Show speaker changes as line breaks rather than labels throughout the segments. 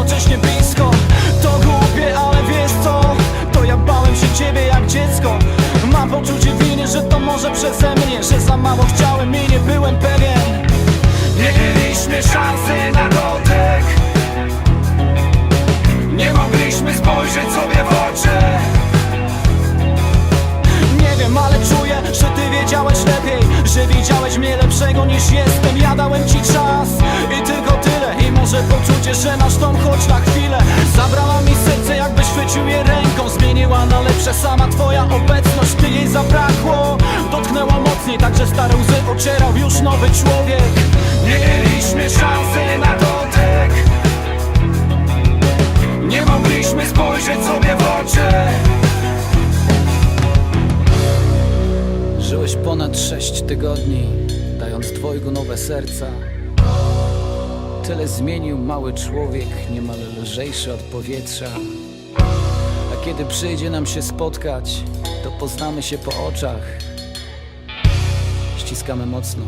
jednocześnie blisko. To głupie, ale wiesz co? To ja bałem się ciebie jak dziecko. Mam poczucie winy, że to może przeze mnie Że za mało chciałem i nie byłem pewien. Nie mieliśmy szansy na dotyk. Nie mogliśmy spojrzeć sobie w oczy. Nie wiem, ale czuję, że ty wiedziałeś lepiej Że widziałeś mnie lepszego niż jestem. Ja dałem ci czas i ty poczucie, że nasz dom choć na chwilę. Zabrała mi serce jakbyś chwycił je ręką. Zmieniła na lepsze sama twoja obecność Ty jej zabrakło. Dotknęła mocniej, także stare łzy ocierał już nowy człowiek. Nie mieliśmy szansy na dotyk. Nie mogliśmy spojrzeć sobie w oczy. Żyłeś ponad sześć tygodni, dając dwojgu nowe serca. Tyle zmienił mały człowiek, niemal lżejszy od powietrza. A kiedy przyjdzie nam się spotkać, to poznamy się po oczach. Ściskamy mocno.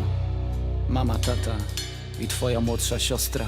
Mama, tata i twoja młodsza siostra.